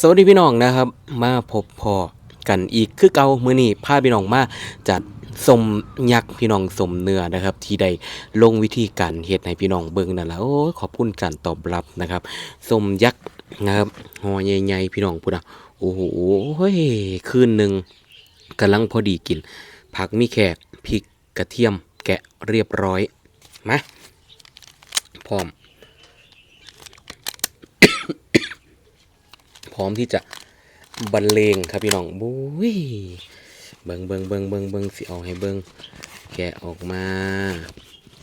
สวัสดีพี่น้องนะครับ มาพบพอกันอีกคือเก่ามื้อนี้พาพี่น้องมาจัดสมยักษ์พี่น้องสมเนื้อนะครับ ที่ได้ลงวิธีการเฮ็ดให้พี่น้องเบิ่งนั่นแหละโอ้ขอบคุณการตอบรับนะครับสมยักษ์นะครับหอใหญ่ๆพี่น้องพูดอะโอ้โหเฮ้ยคืนหนึ่งกำลังพอดีกิน ผักมีแขกพริกกระเทียมแกะเรียบร้อยมาพร้อม ร้อมที่จะบรรเลงครับพี่น้องบุ้ยเบิงเบิงเบิงเบิงเบิงสิเอาให้เบิงแกะออกมา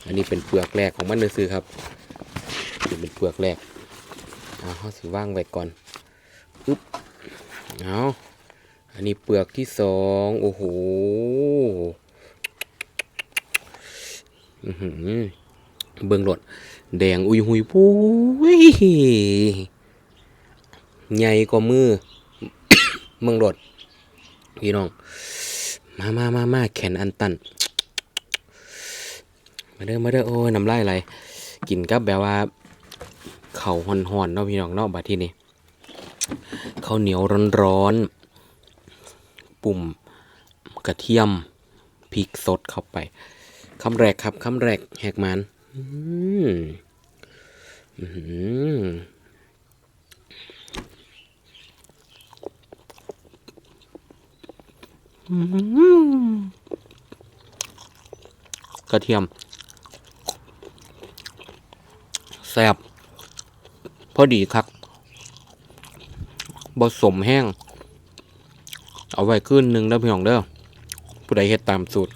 อันนี้เป็นเปลือกแรกของมันเลยซื้อครับนี่เป็นเปลือกแรกเอาเขาสิว่างไว้ก่อนปึ๊บเอาอันนี้เปลือกที่สองโอ้โหอือหือเบิงหลดแดงอุยหุยปุ้ย ใหญ่กว่ามือเมืองรถพี่น้อง มามามามาแขนอันตัน มาเด้อ มาเด้อ โอ้ยน้ำลายไหลกินกับแบบว่าเข่าวห่อนเนาะพี่น้องเนาะบัดที่นี่ข้าวเหนียวร้อนๆ ปุ่มกระเทียมพริกสดเข้าไปคำแรกครับคำแรกแหกมันอืมอื้อหือ กระเทียม แซ่บพอดีครับบสมแห้ง เอาไว้ขึ้นหนึ่งเด้อพี่น้องเด้อผู้ใดเฮ็ดตามสูตร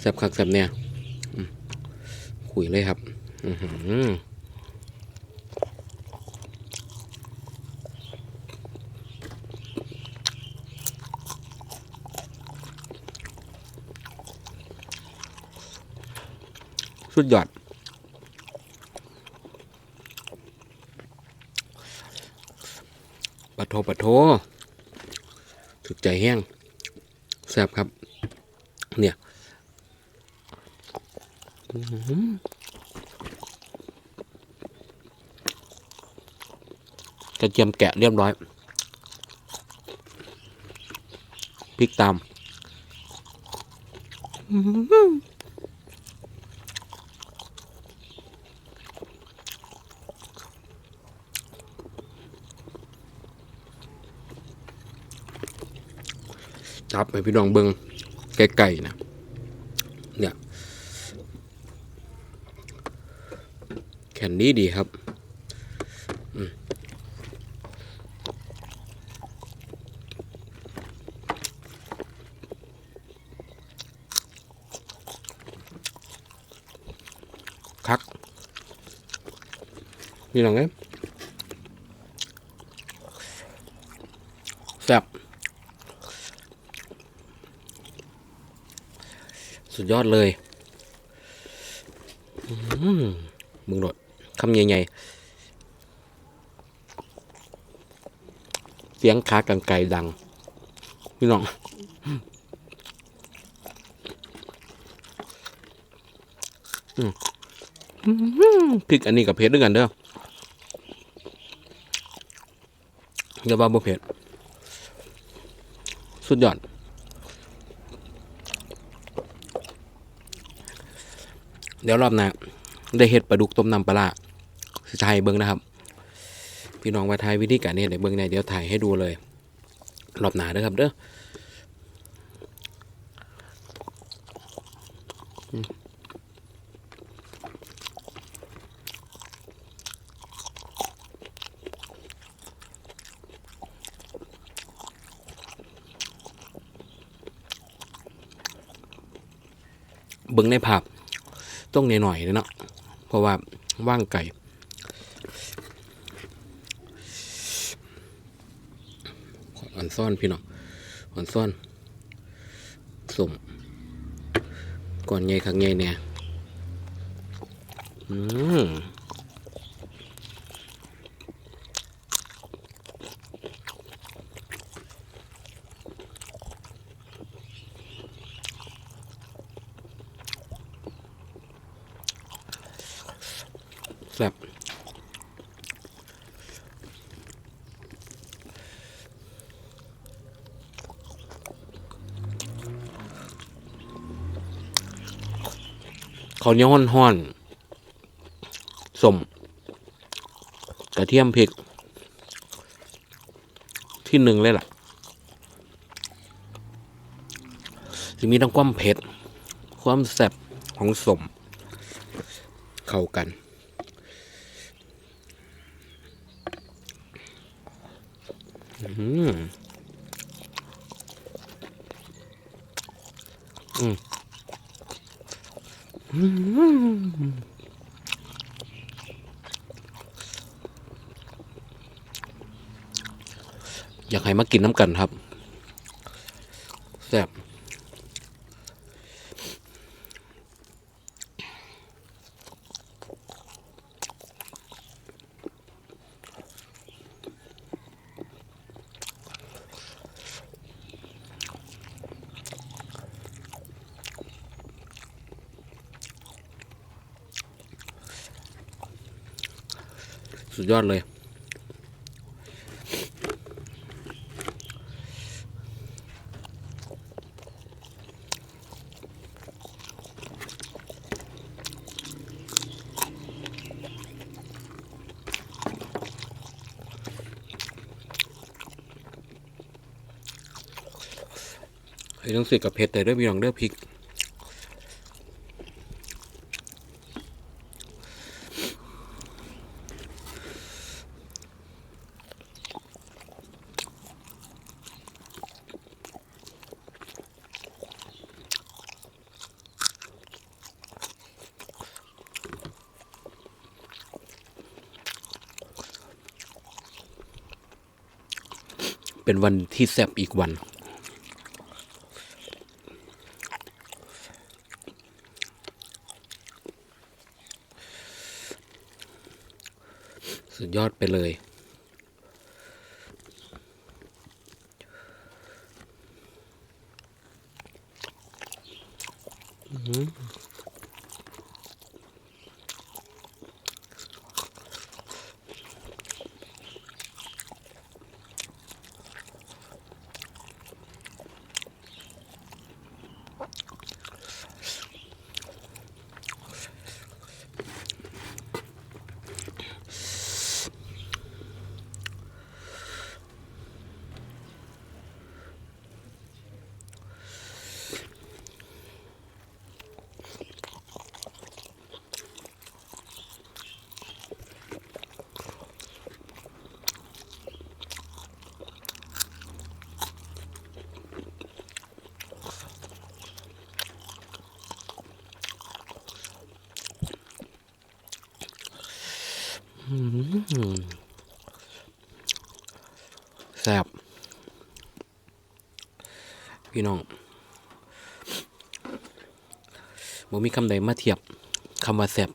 แซ่บคักแซ่บเนี่ยคุยเลยครับ อือหือ สุดยอด ปะโทปะโทถึกใจแห้งแซ่บครับ เนี่ยกระเทียมแกะเรียบร้อย พริกตาม จับให้พี่น้องเบิงไกลๆนะเนี่ยแขนนี้ดีครับคักพี่น้องเอ้ยแซ่บ สุดยอดเลยมึงโดดคำใหญ่ๆเสียงขากังไก่ดัง พี่น้องพริกอันนี้กับเผ็ดด้วยกันเด้ออย่าว่าบ่เผ็ด สุดยอด ดี๋ยวรอบหน้าได้เห็ดปลาดุกต้มน้ำปลาสิถ่ายเบิ้งนะครับ พี่น้องว่าถ่ายวิธีการเห็ดให้เบิ้งในเดี๋ยวถ่ายให้ดูเลย รอบหน้าเด้อครับเด้อเบิ้งในภาพ ต้องหน่อยๆเลยเนาะเพราะว่าว่างไก่อ่อนซ่อนพี่น้องอ่อนซ่อนสมก่อนใหญ่ขังใหญ่เนี่ยอืมแซ่บ เขาวเหนียวห้อนๆสมกระเทียมพริก ที่หนึ่งเลยล่ะจะมีทั้งความเผ็ด ความแซ่บของสม เข้ากัน อืมอืม อยากให้มากินน้ำกันครับแซ่บ สุดยอดเลยเฮ้ยต้องสิกับเผ็ดแต่ด้วยพี่น้องเด้อกพริก เป็นวันที่แซ่บอีกวัน สุดยอดไปเลยอื้อ แซ่บพี่น้องบ่มีคำใดมาเทียบคำว่าแซ่บ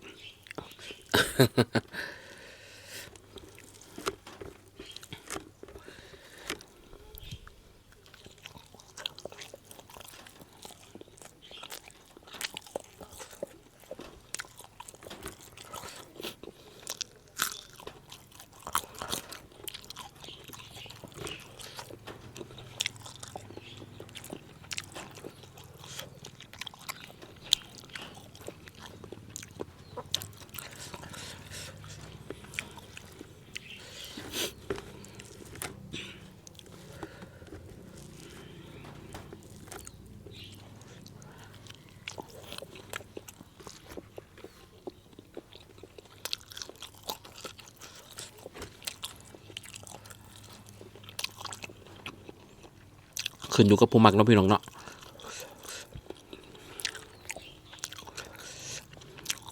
ขึ้นอยู่กับผู้มักเนาะพี่น้องเนาะ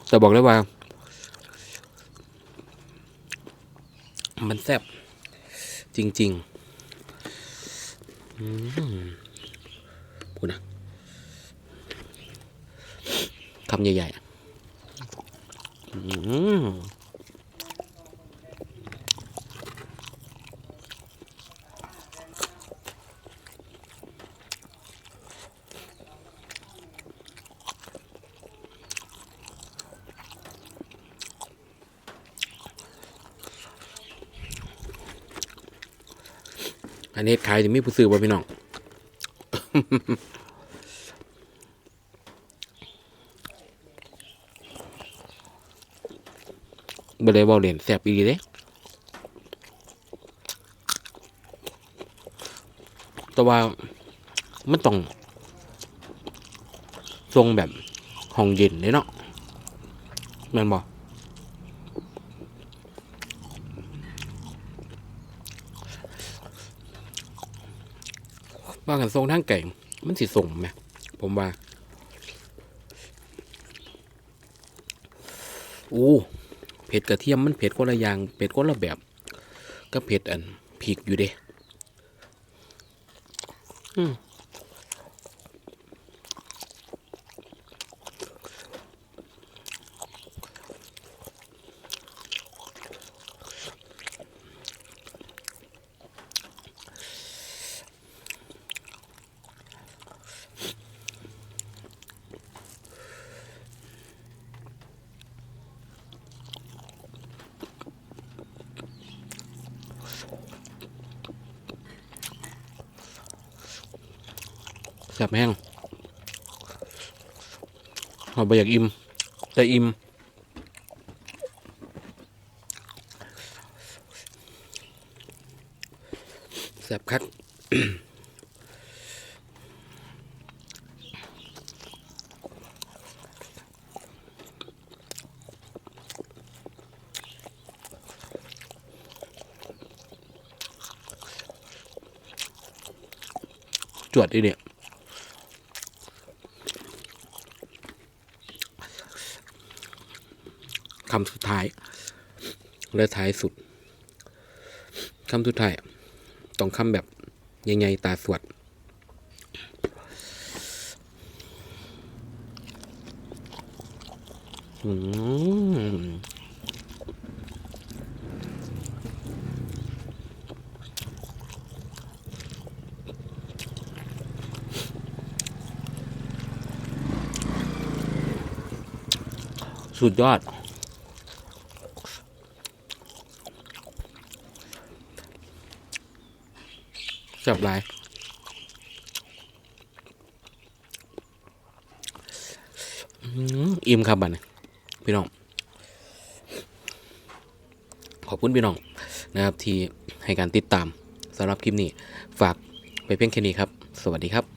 แต่บอกเลยว่า มันแซ่บจริงๆอืมพูดนะคำใหญ่ๆ อันนี้ขายถึงมีผู้ซื้อบ่พี่น้องบเลยบอเล่นแซ่บอีเลยแต่ว่ามันต้องทรงแบบห้องเย็นเลยเนาะแม่นบอก ว่ากันทรงทางเก่ง มันสิส่งไหมผมว่าอู้เผ็ดกระเทียมมันเผ็ดคนละอย่างเผ็ดคนละแบบก็เผ็ดอันพริกอยู่เด้อืม แซ่บแห้งเอาไปอยากอิ่มแต่อิ่มแซ่บคักจวดดิเนี่ย คำสุดท้าย และท้ายสุดคำสุดท้ายต้องคำแบบใหญ่ๆตาสวดอืมสุดยอด จับลายอิ่มครับบัดนพี่น้อง ขอบคุณพี่น้องนะครับที่ให้การติดตามสำหรับคลิปนี้ ฝากไปเพียงแค่นี้ครับ สวัสดีครับ